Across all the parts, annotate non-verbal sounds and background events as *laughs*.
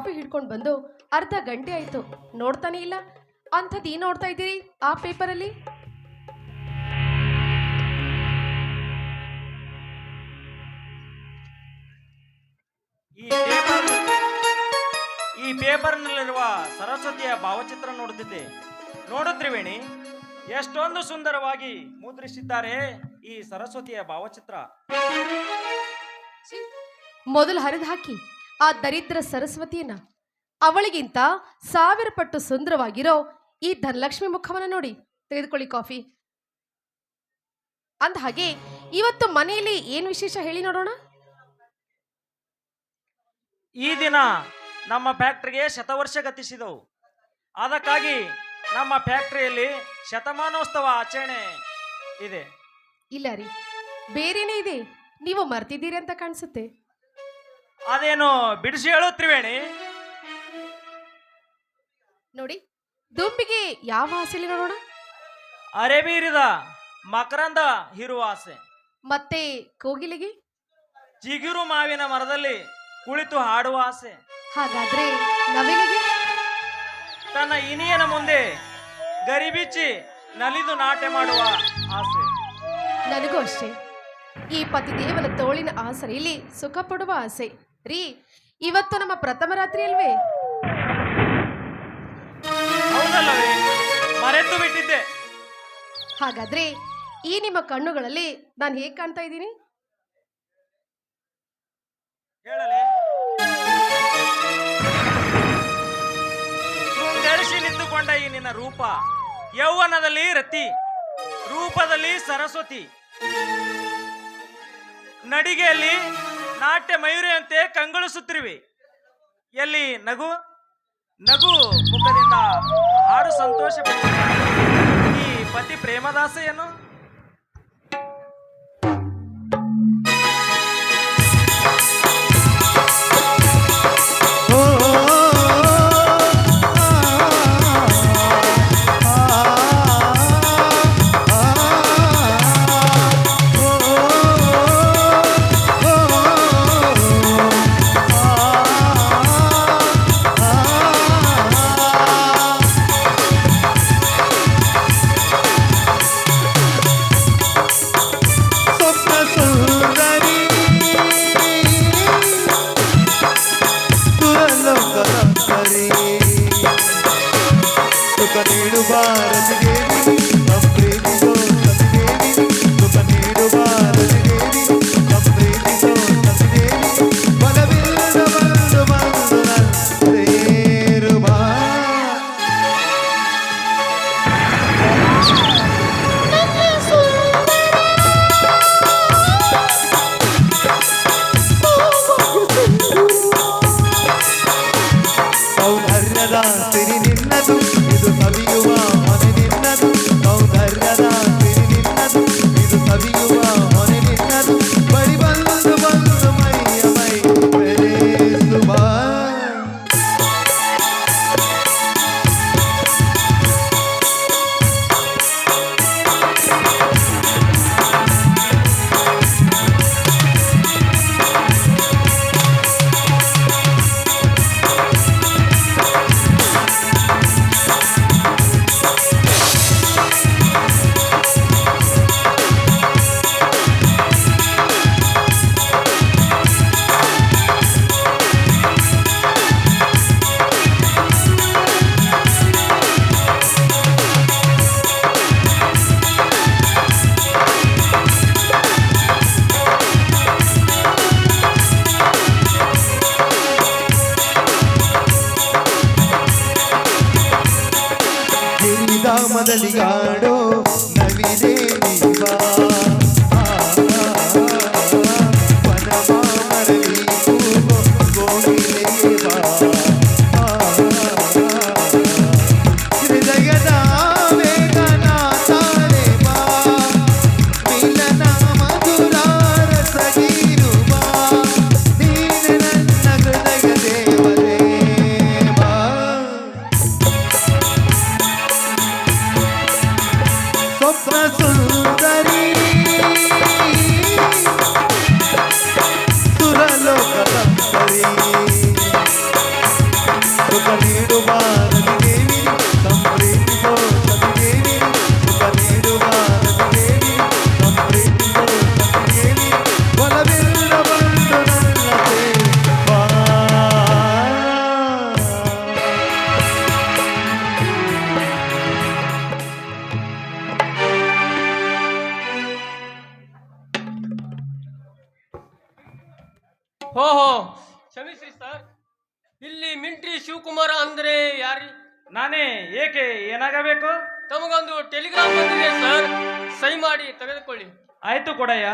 Coffee ಹಿಡ್ಕೊಂಡು ಬಂದು ಅರ್ಧ ಗಂಟೆ ಆಯ್ತು. ನೋಡ್ತಾನೆ ಇಲ್ಲ. ಅಂಥದ್ದು ಏನು ನೋಡ್ತಾ ಇದ್ದೀರಿ ಆ ಪೇಪರಲ್ಲಿ? ಈ ಪೇಪರ್ ಈ ಪೇಪರ್ನಲ್ಲಿರುವ ಸರಸ್ವತಿಯ ಭಾವಚಿತ್ರ ನೋಡುತ್ತಿದ್ದೆ ನೋಡಿದ್ರಿ ವೇಣಿ ಎಷ್ಟೊಂದು ಸುಂದರವಾಗಿ ಮುದ್ರಿಸಿದ್ದಾರೆ ಈ ಸರಸ್ವತಿಯ ಭಾವಚಿತ್ರ. ಮೊದಲು ಹರಿದು ಹಾಕಿ. ಆ ದರಿದ್ರ ಸರಸ್ವತಿಯನ್ನ. ಅವಳಿಗಿಂತ ಸಾವಿರ ಪಟ್ಟು ಸುಂದರವಾಗಿರೋ ಈ ಧನಲಕ್ಷ್ಮಿ ಮುಖವನ್ನ ನೋಡಿ ತೆಗೆದುಕೊಳ್ಳಿ ಕಾಫಿ. ಅಂದ ಹಾಗೆ ಇವತ್ತು ಮನೆಯಲ್ಲಿ ಏನು ವಿಶೇಷ ಹೇಳಿ ನೋಡೋಣ? ಈ ದಿನ ನಮ್ಮ ಫ್ಯಾಕ್ಟ್ರಿಗೆ ಶತವರ್ಷ ಗತಿಸಿದವು. ಅದಕ್ಕಾಗಿ ನಮ್ಮ ಫ್ಯಾಕ್ಟ್ರಿಯಲ್ಲಿ ಶತಮಾನೋತ್ಸವ ಆಚರಣೆ ಇದೆ. ಇಲ್ಲ ರೀ ಬೇರೇನೇ ಇದೆ? ನೀವು ಮರ್ತಿದ್ದೀರಿ ಅಂತ ಕಾಣಿಸುತ್ತೆ. ಅದೇನು ಬಿಡಿಸಿ ಹೇಳು ತ್ರಿವೇಣಿ. ನೋಡಿ ದುಂಬಿಗೆ ಯಾವ ಆಸೆಲಿ ನೋಡೋಣ? ಅರೆಬೀರಿದ ಮಕರಂದ ಹಿರುವ ಆಸೆ. ಮತ್ತೆ ಕೋಗಿಲಿಗೆ? ಚಿಗುರು ಮಾವಿನ ಮರದಲ್ಲಿ ಕುಳಿತು ಹಾಡುವ ಆಸೆ. ಹಾಗಾದ್ರೆ ನವಿಲಿಗೆ? ತನ್ನ ಇನಿಯನ ಮುಂದೆ ಗರಿಬಿಚ್ಚಿ ನಲಿದು ನಾಟ್ಯ ಮಾಡುವ ಆಸೆ. ನನಗೂ ಅಷ್ಟೇ. ಈ ಪತಿದೇವನ ತೋಳಿನ ಆಸರೆಯಲ್ಲಿ ಸುಖ ಪಡುವ ಆಸೆ. ರೀ ಇವತ್ತು ನಮ್ಮ ಪ್ರಥಮ ರಾತ್ರಿ ಅಲ್ವೇ? ಹೌದಲ್ಲವೇ ಮರೆತು ಬಿಟ್ಟಿದ್ದೆ. ಹಾಗಾದ್ರೆ ಈ ನಿಮ್ಮ ಕಣ್ಣುಗಳಲ್ಲಿ ನಾನು ಹೇಗೆ ಕಾಣ್ತಾ ಇದ್ದೀನಿ? ಹೇಳಲೆ. ನಿಂತುಕೊಂಡ ಈ ನಿನ್ನ ರೂಪ ಯೌವನದಲ್ಲಿ ರತಿ ರೂಪದಲ್ಲಿ ಸರಸ್ವತಿ. ನಡಿಗೆಯಲ್ಲಿ ನಾಟ್ಯ ಮಯೂರಿಯಂತೆ ಕಂಗೊಳಿಸುತ್ತಿರುವೆ. ಎಲ್ಲಿ? ನಗು? ನಗು ಮುಖದಿಂದ ಹಾಡು ಸಂತೋಷ. ಈ ಪತಿ ಪ್ರೇಮದಾಸೆಯನ್ನು కామదలిగాడో నవిదే నీవా. ಏನಾಗಬೇಕು ತಮಗೊಂದು ಟೆಲಿಗ್ರಾಮ್ ಬಂದಿದೆ ಸರ್. ಸಹಿ ಮಾಡಿ ತೆಗೆದುಕೊಳ್ಳಿ. ಆಯ್ತು ಕೊಡಯ್ಯ.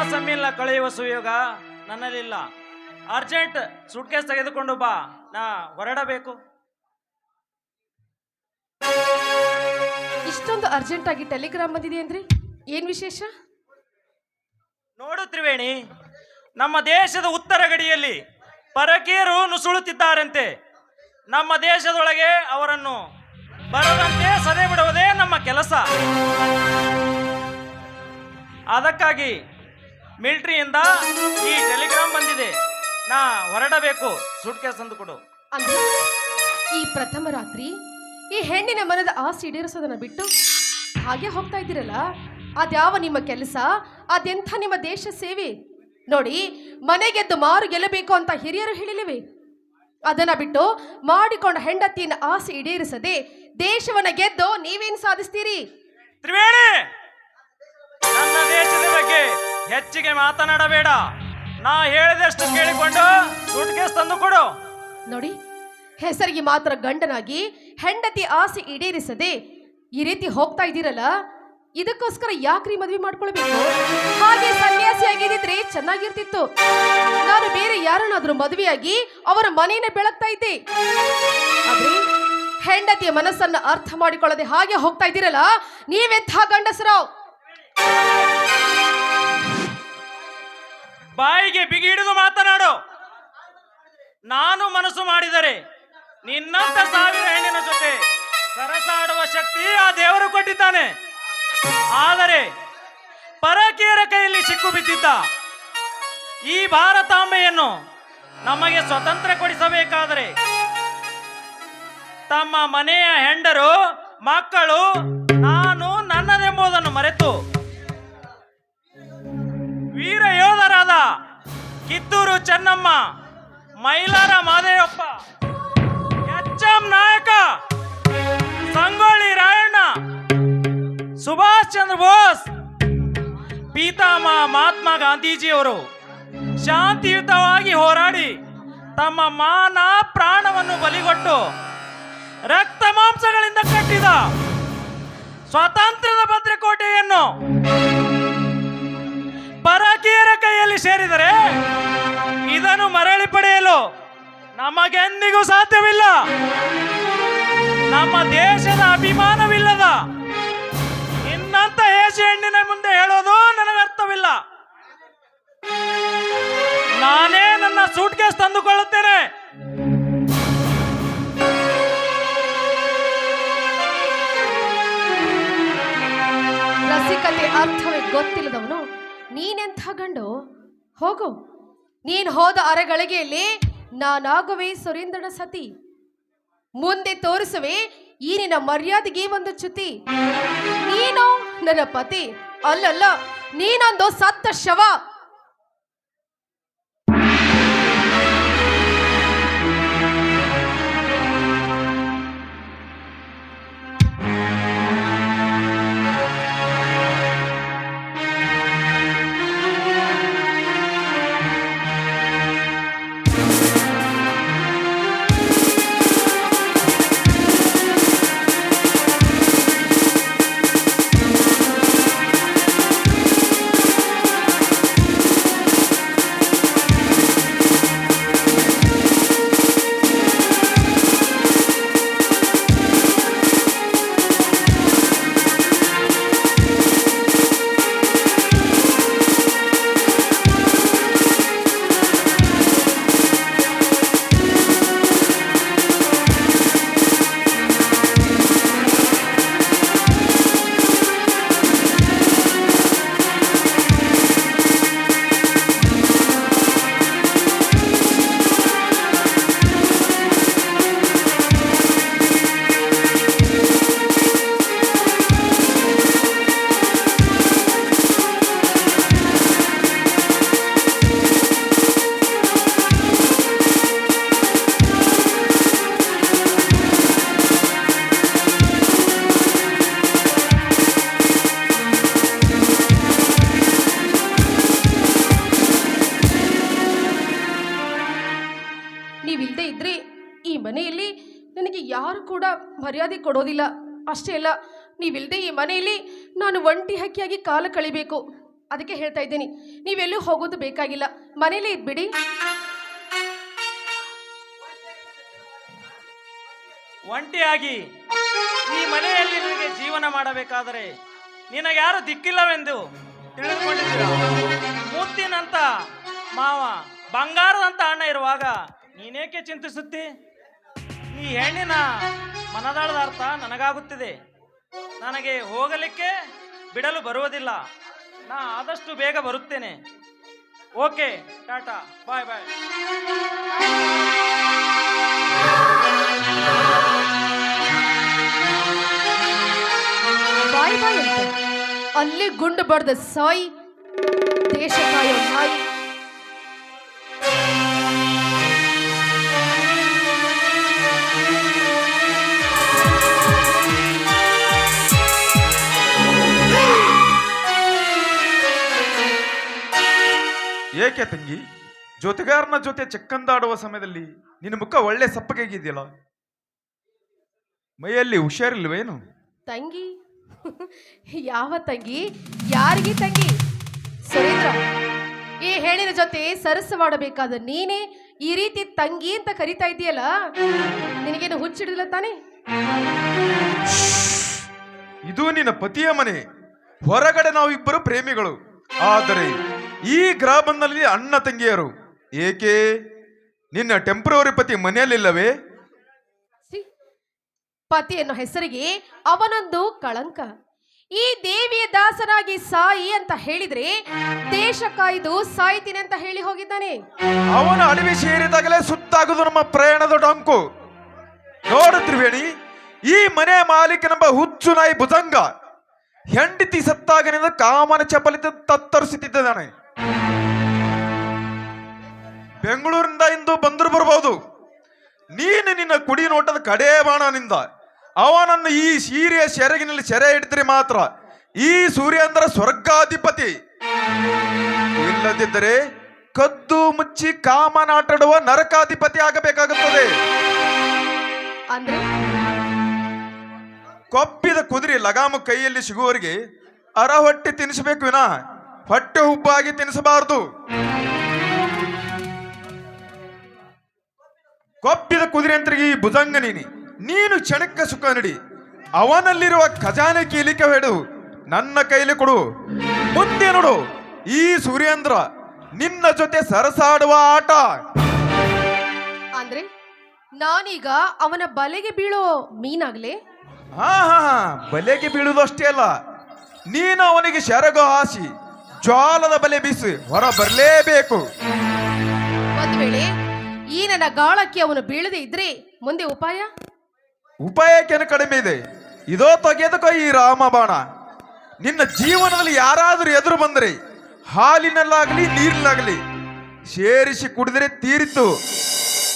ಪ್ರಥಮ ಸಮ್ಮಿಲನ ಕಳೆಯುವ ಸುಯೋಗ ನನ್ನಲ್ಲಿಲ್ಲ. ಅರ್ಜೆಂಟ್ ಸುಟ್ಕೇಸ್ ತೆಗೆದುಕೊಂಡು ಬಾ ನಾ ಹೊರಡಬೇಕು. ಇಷ್ಟೊಂದು ಅರ್ಜೆಂಟ್ ಆಗಿ ಟೆಲಿಗ್ರಾಮ್ ಬಂದಿದೆ ಅಂದ್ರಿ? ಏನ್ ವಿಶೇಷ? ನೋಡು ತ್ರಿವೇಣಿ ನಮ್ಮ ದೇಶದ ಉತ್ತರ ಗಡಿಯಲ್ಲಿ ಪರಕೀಯರು ನುಸುಳುತ್ತಿದ್ದಾರಂತೆ. ನಮ್ಮ ದೇಶದೊಳಗೆ ಅವರನ್ನು ಬರದಂತೆ ಸದೆ ಬಿಡುವುದೇ ನಮ್ಮ ಕೆಲಸ. ಅದಕ್ಕಾಗಿ ಮಿಲಿಟರಿಯಿಂದ ಈ ಟೆಲಿಗ್ರಾಮ್ ಬಂದಿದೆ. ನಾ ಹೊರಡಬೇಕು. ಸೂಟ್ಕೇಸ್ ತಂದು ಕೊಡು. ಅಂದ್ರೆ ಈ ಪ್ರಥಮ ರಾತ್ರಿ ಈ ಹೆಣ್ಣಿನ ಮನದ ಆಸೆ ಈಡೇರಿಸೋದನ್ನ ಬಿಟ್ಟು ಹಾಗೆ ಹೋಗ್ತಾ ಇದ್ದೀರಲ್ಲ? ಅದ್ಯಾವ ನಿಮ್ಮ ಕೆಲಸ? ಅದೆಂಥ ನಿಮ್ಮ ದೇಶ ಸೇವೆ? ನೋಡಿ ಮನೆಗೆದ್ದು ಮಾರು ಗೆಲ್ಲಬೇಕು ಅಂತ ಹಿರಿಯರು ಹೇಳಿಲಿವೆ ಅದನ್ನ ಬಿಟ್ಟು ಮಾಡಿಕೊಂಡ ಹೆಂಡತಿಯನ್ನು ಆಸೆ ಈಡೇರಿಸದೆ ದೇಶವನ್ನ ಗೆದ್ದು ನೀವೇನು ಸಾಧಿಸ್ತೀರಿ? ತ್ರಿವೇಣಿ! ಹೆಚ್ಚಿಗೆ ಮಾತನಾಡಬೇಡ. ನಾ ಹೇಳಿದಷ್ಟು ಕೇಳಿಕೊಂಡು ಸೂಟ್ಕೇಸ್ ತಂದು ಕೊಡು. ನೋಡಿ, ಹೆಸರಿಗೆ ಮಾತ್ರ ಗಂಡನಾಗಿ ಹೆಂಡತಿ ಆಸೆ ಈಡೇರಿಸದೆ ಈ ರೀತಿ ಹೋಗ್ತಾ ಇದ್ದೀರಲ್ಲ, ಇದಕ್ಕೋಸ್ಕರ ಯಾಕ್ರಿ ಮದುವೆ ಮಾಡ್ಕೊಳ್ಬೇಕು? ಹಾಗೆ ಸನ್ಯಾಸಿ ಆಗಿದ್ರೆ ಚೆನ್ನಾಗಿರ್ತಿತ್ತು. ನಾನು ಬೇರೆ ಯಾರನ್ನಾದ್ರೂ ಮದುವೆಯಾಗಿ ಅವರ ಮನೆಯನ್ನ ಬೆಳಗ್ತಾ ಇದ್ದೆ. ಹೆಂಡತಿಯ ಮನಸ್ಸನ್ನ ಅರ್ಥ ಮಾಡಿಕೊಳ್ಳದೆ ಹಾಗೆ ಹೋಗ್ತಾ ಇದ್ದೀರಲ್ಲ ನೀವೆಂಥ ಗಂಡಸರಾವ್ ಬಾಯಿಗೆ ಬಿಗಿ ಹಿಡಿದು ಮಾತನಾಡು. ನಾನು ಮನಸ್ಸು ಮಾಡಿದರೆ ನಿನ್ನಂತ ಸಾವಿರ ಹೆಣ್ಣಿನ ಜೊತೆ ಸರಸಾಡುವ ಶಕ್ತಿ ಆ ದೇವರು ಕೊಟ್ಟಿದ್ದಾನೆ. ಆದರೆ ಪರಕೀಯರ ಕೈಯಲ್ಲಿ ಸಿಕ್ಕು ಬಿದ್ದಿದ್ದ ಈ ಭಾರತಾಂಬೆಯನ್ನು ನಮಗೆ ಸ್ವತಂತ್ರ ಕೊಡಿಸಬೇಕಾದರೆ ತಮ್ಮ ಮನೆಯ ಹೆಂಡರು, ಮಕ್ಕಳು, ನಾನು ನನ್ನದೆಂಬುದನ್ನು ಮರೆತು ವೀರ ಕಿತ್ತೂರು ಚೆನ್ನಮ್ಮ, ಮೈಲಾರ ಮಾದೇವಪ್ಪ ಎಂ ನಾಯಕ, ಸಂಗೊಳ್ಳಿ ರಾಯಣ್ಣ, ಸುಭಾಷ್ ಚಂದ್ರ ಬೋಸ್ ಪೀತಾಮ ಮಹಾತ್ಮ ಗಾಂಧೀಜಿಯವರು ಶಾಂತಿಯುತವಾಗಿ ಹೋರಾಡಿ ತಮ್ಮ ಮಾನ ಪ್ರಾಣವನ್ನು ಬಲಿಗೊಟ್ಟು ರಕ್ತ ಮಾಂಸಗಳಿಂದ ಕಟ್ಟಿದ ಸ್ವಾತಂತ್ರ್ಯದ ಭದ್ರಕೋಟೆಯನ್ನು ಪರಕೀಯರ ಕೈಯಲ್ಲಿ ಸೇರಿದರೆ ಇದನ್ನು ಮರಳಿ ಪಡೆಯಲು ನಮಗೆಂದಿಗೂ ಸಾಧ್ಯವಿಲ್ಲ. ನಮ್ಮ ದೇಶದ ಅಭಿಮಾನವಿಲ್ಲದ ಇನ್ನಂತ ಹೇಸಿ ಹೆಣ್ಣಿನ ಮುಂದೆ ಹೇಳೋದು ನನಗೆ ಅರ್ಥವಿಲ್ಲ. ನಾನೇ ನನ್ನ ಸೂಟ್ಕೇಸ್ ತಂದುಕೊಳ್ಳುತ್ತೇನೆ. ರಸಿಕತೆ ಅರ್ಥವೇ ಗೊತ್ತಿಲ್ಲದವನು ನೀನೆಂಥ ಗಂಡು? ಹೋಗು. ನೀನು ಹೋದ ಅರೆಗಳಿಗೆಯಲ್ಲಿ ನಾನಾಗುವೆ ಸುರೇಂದ್ರನ ಸತಿ. ಮುಂದೆ ತೋರಿಸುವೆ ಈ ನಿನ್ನ ಮರ್ಯಾದೆಗೆ ಒಂದು ಚ್ಯುತಿ. ನೀನು ನನ್ನ ಪತಿ. ಅಲ್ಲಲ್ಲ, ನೀನೊಂದು ಸತ್ತ ಶವ. ಮನೆಯಲ್ಲಿ ನನಗೆ ಯಾರು ಕೂಡ ಮರ್ಯಾದೆ ಕೊಡೋದಿಲ್ಲ. ಅಷ್ಟೇ ಅಲ್ಲ ನೀವಿಲ್ಲದೆ ಈ ಮನೆಯಲ್ಲಿ ನಾನು ಒಂಟಿ ಹಕ್ಕಿಯಾಗಿ ಕಾಲ ಕಳಿಬೇಕು. ಅದಕ್ಕೆ ಹೇಳ್ತಾ ಇದ್ದೀನಿ, ನೀವೆಲ್ಲೂ ಹೋಗೋದು ಬೇಕಾಗಿಲ್ಲ. ಮನೇಲೇ ಇದ್ಬಿಡಿ. ಒಂಟಿಯಾಗಿ, ಈ ಮನೆಯಲ್ಲಿ ನಿನಗೆ ಜೀವನ ಮಾಡಬೇಕಾದರೆ ನಿನಗ್ಯಾರು ದಿಕ್ಕಿಲ್ಲವೆಂದು ತಿಳಿದುಕೊಂಡಿದ್ದೀರ? ಮುತ್ತಿನಂತ ಮಾವ, ಬಂಗಾರದಂತ ಅಣ್ಣ ಇರುವಾಗ ನೀನೇಕೆ ಚಿಂತಿಸುತ್ತಿ? ಈ ಹೆಣ್ಣಿನ ಮನದಾಳದ ಅರ್ಥ ನನಗಾಗುತ್ತಿದೆ. ನನಗೆ ಹೋಗಲಿಕ್ಕೆ ಬಿಡಲು ಬರುವುದಿಲ್ಲ. ನಾ ಆದಷ್ಟು ಬೇಗ ಬರುತ್ತೇನೆ. ಓಕೆ, ಟಾಟಾ, ಬಾಯ್ ಬಾಯ್. ಬಾಯ್ ಬಾಯ್ ಅಲ್ಲಿ ಗುಂಡು ಬಡ್ದ ಸಾಯಿ ದೇಶ ಕಾಯೋ ನಾಯಿ. ಏಕೆ ತಂಗಿ? ಜೊತೆಗಾರನ ಜೊತೆ ಚಕ್ಕಂದಾಡುವ ಸಮಯದಲ್ಲಿ ನಿನ್ನ ಮುಖ ಒಳ್ಳೆ ಸಪ್ಪಗೆಗಿದೆಯಲ್ಲ ಮೈಯಲ್ಲಿ ಹುಷಾರಿಲ್ವೇನು? ತಂಗಿ? *laughs* ಯಾವ ತಂಗಿ? ಯಾರಿಗೆ ತಂಗಿ? ಸುರೇಂದ್ರ ಈ ಹೇಳಿನ ಜೊತೆ ಸರಸ ಮಾಡಬೇಕಾದ ನೀನೇ ಈ ರೀತಿ ತಂಗಿ ಅಂತ ಕರಿತಾ ಇದೆಯಲ್ಲ? ನಿನಗೇನು ಹುಚ್ಚಿಡಿದಿಲ್ಲ ತಾನೇ? ಇದು ನಿನ್ನ ಪತಿಯ ಮನೆ. ಹೊರಗಡೆ ನಾವಿಬ್ಬರು ಪ್ರೇಮಿಗಳು. ಆದರೆ ಈ ಗ್ರಾಮದಲ್ಲಿ ಅಣ್ಣ ತಂಗಿಯರು. ಏಕೆ? ನಿನ್ನ ಟೆಂಪ್ರವರಿ ಪತಿ ಮನೆಯಲ್ಲಿಲ್ಲವೇ? ಪತಿ ಅನ್ನೋ ಹೆಸರಿಗೆ ಅವನೊಂದು ಕಳಂಕ. ಈ ದೇವಿಯ ದಾಸನಾಗಿ ಸಾಯಿ ಅಂತ ಹೇಳಿದ್ರೆ ದೇಶ ಕಾಯ್ದು ಸಾಯ್ತೀನಿ ಅಂತ ಹೇಳಿ ಹೋಗಿದ್ದಾನೆ. ಅವನ ಅಡವಿ ಸೇರಿದಾಗಲೇ ಸುತ್ತಾಗುದು ನಮ್ಮ ಪ್ರಯಾಣದ ಡೊಂಕು. ನೋಡು ತ್ರಿವೇಣಿ ಈ ಮನೆ ಮಾಲೀಕನೆಂಬ ಹುಚ್ಚು ನಾಯಿ ಭುಜಂಗ ಹೆಂಡತಿ ಸತ್ತಾಗನಿಂದ ಕಾಮನ ಚಪಲಿತ ತತ್ತರಿಸುತ್ತಿದ್ದಾನೆ. ಬೆಂಗಳೂರಿಂದ ಇಂದು ಬಂದರು ಬರ್ಬೋದು. ನೀನು ನಿನ್ನ ಕುಡಿ ನೋಟದ ಕಡೇ ಬಾಣನಿಂದ. ಅವನನ್ನು ಈ ಸೀರೆಯ ಸೆರಗಿನಲ್ಲಿ ಸೆರೆ ಹಿಡಿದ್ರೆ ಮಾತ್ರ. ಈ ಸೂರ್ಯೇಂದ್ರ ಸ್ವರ್ಗಾಧಿಪತಿ. ಇಲ್ಲದಿದ್ದರೆ ಕದ್ದು ಮುಚ್ಚಿ ಕಾಮನಾಟಾಡುವ ನರಕಾಧಿಪತಿ ಆಗಬೇಕಾಗುತ್ತದೆ. ಅಂದ್ರೆ? ಕೊಪ್ಪಿದ ಕುದುರೆ ಲಗಾಮು ಕೈಯಲ್ಲಿ ಸಿಗುವವರಿಗೆ ಅರ ಹೊಟ್ಟೆ ತಿನ್ನಿಸಬೇಕು ವಿನ. ಹೊಟ್ಟೆ ಹುಬ್ಬಾಗಿ ತಿನ್ನಿಸಬಾರದು ಕೊಪ್ಪಿದ ಕುದುರೆ ಅಂತರಿಗೆ ಈ ಭುಜಂಗ ನೀನಿ. ನೀನು ಕ್ಷಣಕ್ಕ ಸುಖ ನಡಿ. ಅವನಲ್ಲಿರುವ ಖಜಾನೆ ಕೀಲಿಕೆ ಹೇಳು ನನ್ನ ಕೈಲಿ ಕೊಡು. ಮುಂದೆ ನೋಡು ಈ ಸೂರ್ಯೇಂದ್ರ ನಿನ್ನ ಜೊತೆ ಸರಸಾಡುವ ಆಟ. ಅಂದ್ರೆ ನಾನೀಗ ಅವನ ಬಲೆಗೆ ಬೀಳೋ ಮೀನಾಗ್ಲೇ? ಹಾ ಹಾ ಹಾ ಬಲೆಗೆ ಬೀಳುವುದು ಅಷ್ಟೇ ಅಲ್ಲ. ನೀನು ಅವನಿಗೆ ಶರಗು ಹಾಸಿ ಜ್ವಾಲದ ಬಲೆ ಬೀಸಿ ಹೊರ ಬರಲೇಬೇಕು. ಒಂದ್ ವೇಳೆ ಈ ನನ್ನ ಗಾಳಕ್ಕೆ ಅವನು ಬೀಳದೆ ಇದ್ರೆ ಮುಂದೆ ಉಪಾಯ? ಉಪಾಯಕ್ಕೇನು ಕಡಿಮೆ ಇದೆ. ಇದೋ ತೆಗೆದುಕೋ ಈ ರಾಮಬಾಣ. ನಿನ್ನ ಜೀವನದಲ್ಲಿ ಯಾರಾದರೂ ಎದುರು ಬಂದರೆ ಹಾಲಿನಲ್ಲಾಗಲಿ ನೀರಿನಾಗಲಿ ಸೇರಿಸಿ ಕುಡಿದರೆ ತೀರಿತು.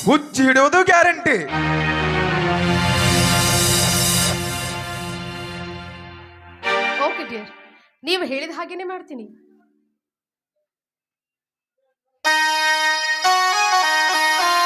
ಹುಚ್ಚಿ ಹಿಡಿಯೋದು ಗ್ಯಾರಂಟಿ. ಓಕೆ ಡಿಯರ್ ನೀವು ಹೇಳಿದ ಹಾಗೇನೆ ಮಾಡ್ತೀನಿ.